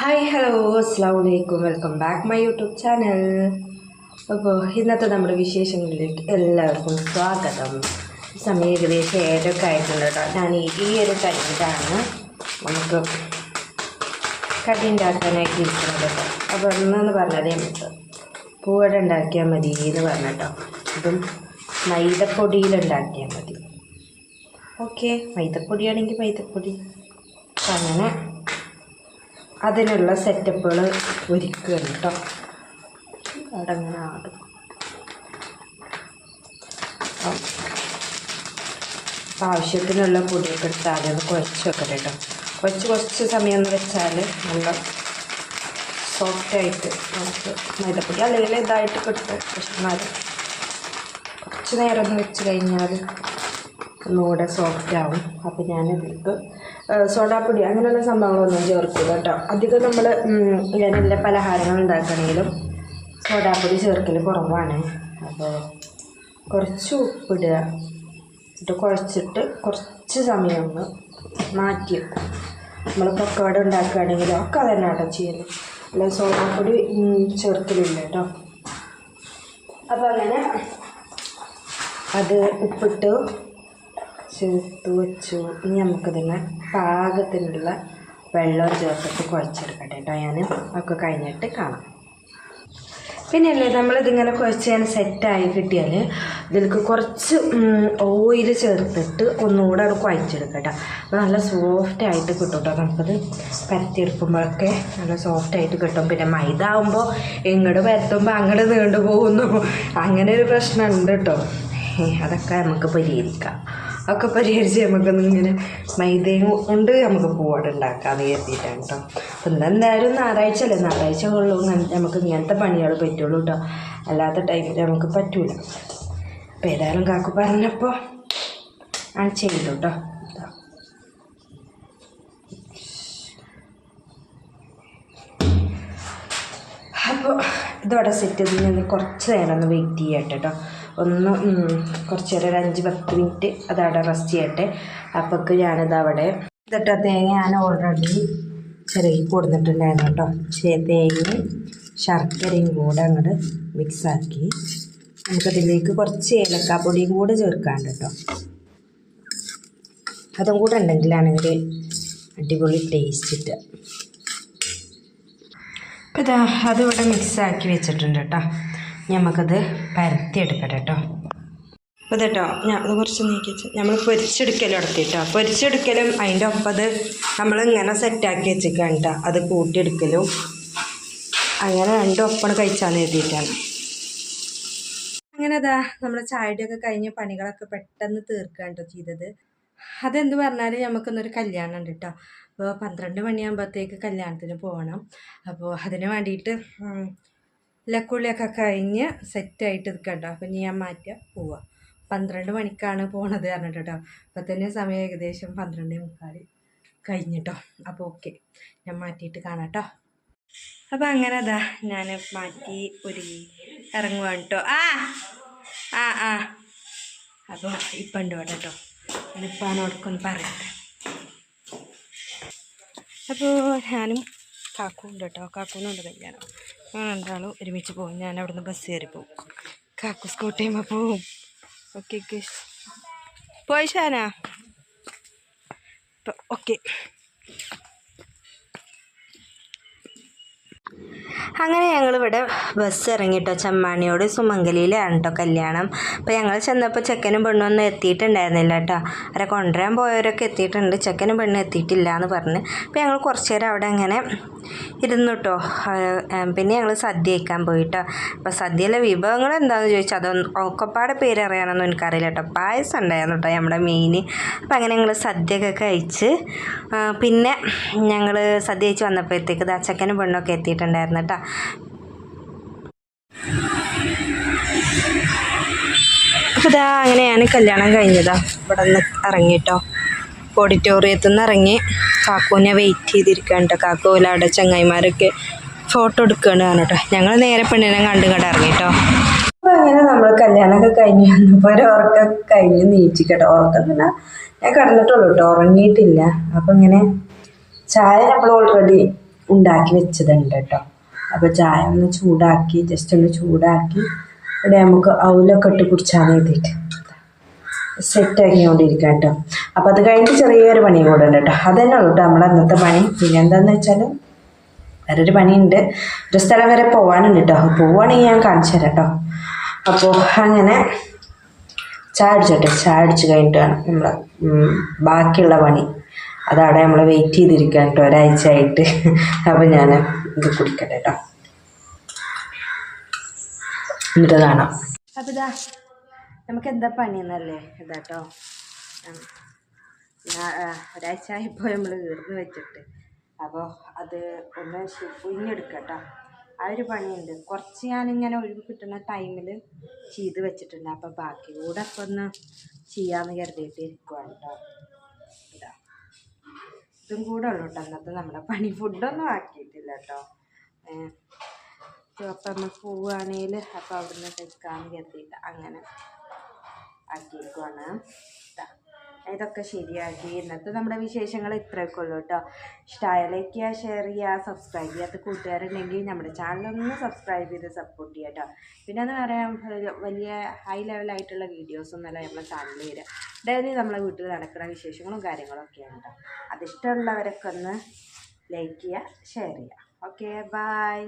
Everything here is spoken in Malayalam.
ഹായ് ഹലോ അസ്സാം വലൈക്കും welcome back my YouTube channel അപ്പോൾ ഇന്നത്തെ നമ്മുടെ വിശേഷങ്ങളിലേക്ക് എല്ലാവർക്കും സ്വാഗതം. സമയം ഏകദേശം ഏതൊക്കെ ആയിട്ടുണ്ട് കേട്ടോ. ഞാൻ ഈ ഒരു ടൈമിലാണ് നമുക്ക് കടി ഉണ്ടാക്കാനായിട്ട് ഇരിക്കുന്നത് കേട്ടോ. അപ്പോൾ ഇന്നെന്ന് പറഞ്ഞാലേ നമുക്ക് പൂവട ഉണ്ടാക്കിയാൽ മതി എന്ന് പറഞ്ഞിട്ടോ ഇതും മൈദപ്പൊടിയിൽ ഉണ്ടാക്കിയാൽ മതി. ഓക്കെ മൈദപ്പൊടിയാണെങ്കിൽ മൈദപ്പൊടി. അപ്പം അങ്ങനെ അതിനുള്ള സെറ്റപ്പുകൾ ഒരുക്കുകയാണ് കേട്ടോ അവിടെ അങ്ങനെ ആടും. അപ്പം ആവശ്യത്തിനുള്ള പൊടിയൊക്കെ എടുത്ത് ആദ്യം ഒന്ന് കുഴച്ച് വെക്കട്ടെ കേട്ടോ കുറച്ച് കുറച്ച് സമയം എന്ന് വെച്ചാൽ നല്ല സോഫ്റ്റായിട്ട് നമുക്ക് മൈദപ്പൊടി അല്ലെങ്കിൽ ഇതായിട്ട് കിട്ടും പക്ഷെ കുറച്ച് നേരം ഒന്ന് വെച്ച് കഴിഞ്ഞാൽ ഒന്നുകൂടെ സോഫ്റ്റ് ആവും. അപ്പോൾ ഞാനിതിലേക്ക് സോഡാപ്പൊടി അങ്ങനെയുള്ള സംഭവങ്ങളൊന്നും ചേർക്കില്ല കേട്ടോ. അധികം നമ്മൾ ഞാനെല്ലാ പലഹാരങ്ങൾ ഉണ്ടാക്കണമെങ്കിലും സോഡാപ്പൊടി ചേർക്കൽ കുറവാണ്. അപ്പോൾ കുറച്ച് ഉപ്പിടുക. എന്നിട്ട് കുഴച്ചിട്ട് കുറച്ച് സമയം ഒന്ന് മാറ്റി നമ്മൾ പക്കവട ഉണ്ടാക്കുകയാണെങ്കിലും ഒക്കെ അതന്നെ കേട്ടോ ചെയ്യുന്നത്. അല്ല സോഡാപ്പൊടി ചേർക്കലില്ല കേട്ടോ. അപ്പോൾ അങ്ങനെ അത് ഉപ്പിട്ട് ചേർത്ത് വെച്ചു. ഇനി നമുക്കിതിനെ പാകത്തിനുള്ള വെള്ളം ചേർത്തിട്ട് കുഴച്ചെടുക്കട്ടെ കേട്ടോ ഞാൻ ഒക്കെ കഴിഞ്ഞിട്ട് കാണാം. പിന്നെയല്ലേ നമ്മളിതിങ്ങനെ കുഴച്ച് ഞാൻ സെറ്റായി കിട്ടിയാൽ ഇതിലേക്ക് കുറച്ച് ഓയിൽ ചേർത്തിട്ട് ഒന്നുകൂടെ അത് കുഴച്ചെടുക്കട്ടെ. അപ്പോൾ നല്ല സോഫ്റ്റ് ആയിട്ട് കിട്ടും കേട്ടോ. നമുക്കത് പരത്തിയെടുക്കുമ്പോഴൊക്കെ നല്ല സോഫ്റ്റ് ആയിട്ട് കിട്ടും. പിന്നെ മൈദ ആകുമ്പോൾ ഇങ്ങോട്ട് പരത്തുമ്പോൾ അങ്ങോട്ട് നീണ്ടു പോകുന്നു അങ്ങനെ ഒരു പ്രശ്നമുണ്ട് കേട്ടോ. അതൊക്കെ നമുക്ക് പരിഹരിക്കാം ഒക്കെ പരിഹരിച്ച് നമുക്കൊന്നും ഇങ്ങനെ മൈദയും കൊണ്ട് നമുക്ക് പൂവട ഉണ്ടാക്കാമെന്ന് കരുതിയിട്ടാണ് കേട്ടോ. അപ്പം ഇന്നെന്തായാലും ഞായറാഴ്ച അല്ലേ? ഞായറാഴ്ച ഉള്ളൂ നമുക്ക് ഇങ്ങനത്തെ പണികൾ പറ്റുള്ളൂ കേട്ടോ. അല്ലാത്ത ടൈമിൽ നമുക്ക് പറ്റൂല. അപ്പം ഏതായാലും കാക്കു പറഞ്ഞപ്പോൾ ആ ചെയ്തു കേട്ടോ. അപ്പോൾ ഇതോടെ സെറ്റ് ചെയ്ത് ഞാൻ കുറച്ച് നേരം ഒന്ന് വെയിറ്റ് ചെയ്യട്ടെ കേട്ടോ. ഒന്ന് കുറച്ച് നേരം ഒരു അഞ്ച് പത്ത് മിനിറ്റ് അതവിടെ റെസ്റ്റ് ചെയ്യട്ടെ. അപ്പോഴേക്ക് ഞാനിത് അവിടെ ഇതിട്ട തേങ്ങ ഞാൻ ഓൾറെഡി ചിരകി കൊടുത്തിട്ടുണ്ടായിരുന്നു കേട്ടോ. തേങ്ങയും ശർക്കരയും കൂടെ അങ്ങോട്ട് മിക്സാക്കി നമുക്കതിലേക്ക് കുറച്ച് ഏലക്കാപ്പൊടിയും കൂടെ ചേർക്കാണ്ട് കേട്ടോ. അതും കൂടെ ഉണ്ടെങ്കിലാണെങ്കിൽ അടിപൊളി ടേസ്റ്റ് കിട്ടുക അപ്പോൾ ഇതാ അതിവിടെ മിക്സാക്കി വെച്ചിട്ടുണ്ട് കേട്ടോ. നമുക്കത് പരത്തി എടുക്കട്ടെ കേട്ടോ അപ്പോൾ കേട്ടോ ഞാൻ അത് കുറച്ച് നീക്കി വെച്ച് നമ്മൾ പൊരിച്ചെടുക്കലും നടത്തിട്ടോ. പൊരിച്ചെടുക്കലും അതിന്റെ ഒപ്പം അത് നമ്മളിങ്ങനെ സെറ്റാക്കി വെച്ചിരിക്കുകയാണ് കേട്ടോ അത് കൂട്ടിയെടുക്കലും. അങ്ങനെ രണ്ടും ഒപ്പം കഴിച്ചാന്ന് എഴുതിയിട്ടാണ് അങ്ങനെ അതാ നമ്മൾ ചായയുടെയൊക്കെ കഴിഞ്ഞ് പണികളൊക്കെ പെട്ടെന്ന് തീർക്കുകയാണ് ചെയ്തത്. അതെന്ത് പറഞ്ഞാൽ നമുക്കിന്നൊരു കല്യാണം ഉണ്ട് കേട്ടോ അപ്പോൾ പന്ത്രണ്ട് മണിയാകുമ്പോഴത്തേക്ക് കല്യാണത്തിന് പോകണം അപ്പോൾ അതിന് വേണ്ടിയിട്ട് ഉം, ലക്കുള്ളിയൊക്കെ കഴിഞ്ഞ് സെറ്റായിട്ട് നിൽക്കട്ടോ അപ്പോൾ ഇനി ഞാൻ മാറ്റുക പോവാം. പന്ത്രണ്ട് മണിക്കാണ് പോണത് പറഞ്ഞിട്ട് കേട്ടോ അപ്പോൾ തന്നെ സമയം ഏകദേശം പന്ത്രണ്ടേ മുക്കാൽ കഴിഞ്ഞിട്ടോ. അപ്പോൾ ഓക്കെ. ഞാൻ മാറ്റിയിട്ട് കാണാം കേട്ടോ അപ്പോൾ അങ്ങനെ അതാ ഞാൻ മാറ്റി ഒരുങ്ങി ഇറങ്ങുവാണ് കേട്ടോ ആ! ആ ആ. അപ്പോൾ ഇപ്പം ഉണ്ട് ഇവിടെ കേട്ടോ ഞാനിപ്പാനോടൊക്കൊന്ന് പറയട്ടെ. അപ്പോൾ ഞാനും കാക്കുണ്ട് കേട്ടോ കാക്കൂനുണ്ട് കല്യാണം. ഞങ്ങൾ രണ്ടാളും ഒരുമിച്ച് പോകും ഞാൻ അവിടെ നിന്ന് ബസ് കയറി പോകും കാക്കൂസ് കോട്ടയമ്മ പോവും. ഓക്കെ ഓക്കെ പോയി ഷാന? ഓക്കെ അങ്ങനെ ഞങ്ങളിവിടെ ബസ് ഇറങ്ങിട്ടോ ചെമ്മാണിയോട് സുമംഗലിയിലാണ് കേട്ടോ കല്യാണം. അപ്പോൾ ഞങ്ങൾ ചെന്നപ്പോൾ ചെക്കനും പെണ്ണും ഒന്നും എത്തിയിട്ടുണ്ടായിരുന്നില്ല കേട്ടോ അവരെ കൊണ്ടുവരാൻ പോയവരൊക്കെ എത്തിയിട്ടുണ്ട്. ചെക്കനും പെണ്ണും എത്തിയിട്ടില്ല എന്ന് പറഞ്ഞ്. അപ്പോൾ ഞങ്ങൾ കുറച്ച് നേരം അവിടെ അങ്ങനെ ഇരുന്നു കേട്ടോ പിന്നെ ഞങ്ങൾ സദ്യ വയ്ക്കാൻ പോയിട്ടോ അപ്പോൾ സദ്യയിലെ വിഭവങ്ങൾ എന്താണെന്ന് ചോദിച്ചാൽ അതൊന്നും ഒക്കെപ്പാടെ പേര് അറിയാനൊന്നും എനിക്കറിയില്ല കേട്ടോ പായസം ഉണ്ടായിരുന്നു കേട്ടോ നമ്മുടെ മെയിൻ അപ്പോൾ അങ്ങനെ ഞങ്ങൾ സദ്യയൊക്കെ കഴിച്ച് പിന്നെ ഞങ്ങൾ സദ്യ കഴിച്ച് വന്നപ്പോഴത്തേക്ക് ദാ ചെക്കനും പെണ്ണൊക്കെ എത്തിയിട്ടുണ്ടായിരുന്നു കേട്ടോ അപ്പോൾ ഇതാ അങ്ങനെ കല്യാണം കഴിഞ്ഞതാ. ഇവിടെ നിന്ന് ഇറങ്ങിട്ടോ. ഓഡിറ്റോറിയത്തിൽ നിന്ന് ഇറങ്ങി. കാക്കൂനെ വെയിറ്റ് ചെയ്തിരിക്കുകയാണ് കേട്ടോ കാക്കൂല അവിടെ ചങ്ങായിമാരൊക്കെ ഫോട്ടോ എടുക്കുകയാണ് പറഞ്ഞിട്ടോ. ഞങ്ങൾ നേരെ പെണ്ണിനെ കണ്ടു കണ്ട് ഇറങ്ങിട്ടോ. അപ്പോൾ അങ്ങനെ നമ്മൾ കല്യാണമൊക്കെ കഴിഞ്ഞ് വന്നപ്പോൾ ഉറക്കം കഴിഞ്ഞ് നീച്ചു കേട്ടോ. ഉറക്കം ഞാൻ കിടന്നിട്ടുള്ളൂ കേട്ടോ ഉറങ്ങിയിട്ടില്ല. അപ്പോൾ ഇങ്ങനെ ചായ നമ്മൾ ഓൾറെഡി ഉണ്ടാക്കി വെച്ചതുണ്ട് കേട്ടോ അപ്പോൾ ചായ ഒന്ന് ചൂടാക്കി ജസ്റ്റ് ഒന്ന് ചൂടാക്കി. ഇവിടെ നമുക്ക് ഔലൊക്കെ ഇട്ട് കുടിച്ചാൽ എഴുതിയിട്ട് സെറ്റ് ആക്കിക്കൊണ്ടിരിക്കാം കേട്ടോ അപ്പോൾ അത് കഴിഞ്ഞിട്ട് ചെറിയൊരു പണിയും കൂടെ ഉണ്ട് കേട്ടോ അതന്നെ ഉള്ളൂ കേട്ടോ നമ്മുടെ അന്നത്തെ പണി. പിന്നെ എന്താണെന്ന് വെച്ചാൽ വേറൊരു പണിയുണ്ട്. ഒരു സ്ഥലം വരെ പോകാനുണ്ട് കേട്ടോ പോവുകയാണെങ്കിൽ ഞാൻ കാണിച്ചു തരാം കേട്ടോ അപ്പോൾ അങ്ങനെ ചായ അടിച്ചോട്ടെ ചായ അടിച്ച് കഴിഞ്ഞിട്ട് വേണം നമ്മൾ ബാക്കിയുള്ള പണി. അതവിടെ നമ്മൾ വെയിറ്റ് ചെയ്തിരിക്കാൻ കേട്ടോ ഒരാഴ്ച ആയിട്ട് അപ്പോൾ ഞാൻ ഇത് കുടിക്കട്ടെ കേട്ടോ എന്നിട്ട് കാണാം. അപ്പോൾ ഇതാ നമുക്ക് എന്താ പണിയെന്നല്ലേ ഇതാട്ടോ ഒരാഴ്ച ആയപ്പോൾ നമ്മൾ ഈർന്ന് വെച്ചിട്ട്. അപ്പോൾ അത് ഒന്ന് ഉഞ്ഞെടുക്കട്ടോ ആ ഒരു പണിയുണ്ട്. കുറച്ച് ഞാനിങ്ങനെ ഒഴിവ് കിട്ടുന്ന ടൈമിൽ ചെയ്ത് വെച്ചിട്ടുണ്ട്. അപ്പോൾ ബാക്കി കൂടെ അപ്പോൾ ഒന്ന് ചെയ്യാമെന്ന് കരുതിയിട്ട് ഇരിക്കുവാണ് കേട്ടോ ഇതാ. ഇതും കൂടെ ഉള്ളൂ കേട്ടോ അന്നത്തെ നമ്മുടെ പണി. ഫുഡൊന്നും കേട്ടോ അപ്പം പോവുകയാണെങ്കിൽ അപ്പോൾ അവിടുന്ന് കഴിക്കാമെന്ന് കരുതിയിട്ട് അങ്ങനെ ആക്കിയിരിക്കുവാണ്. ഇതൊക്കെ ശരിയാക്കി. ഇന്നത്തെ നമ്മുടെ വിശേഷങ്ങൾ ഇത്രയൊക്കെ ഉള്ളൂ കേട്ടോ. ഇഷ്ടമായ ലൈക്ക് ചെയ്യുക ഷെയർ ചെയ്യുക സബ്സ്ക്രൈബ് ചെയ്യാത്ത കൂട്ടുകാരുണ്ടെങ്കിൽ നമ്മുടെ ചാനലൊന്ന് സബ്സ്ക്രൈബ് ചെയ്ത് സപ്പോർട്ട് ചെയ്യുക കേട്ടോ. പിന്നെ എന്ന് പറയാം വലിയ ഹൈ ലെവലായിട്ടുള്ള വീഡിയോസൊന്നുമല്ല നമ്മുടെ ചാനലിൽ വരിക. ഡെയിലി നമ്മളെ വീട്ടിൽ നടക്കുന്ന വിശേഷങ്ങളും കാര്യങ്ങളും ഒക്കെയാണ് കേട്ടോ അതിഷ്ടമുള്ളവരൊക്കെ ഒന്ന് ലൈക്ക് ചെയ്യുക ഷെയർ ചെയ്യുക. Okay bye.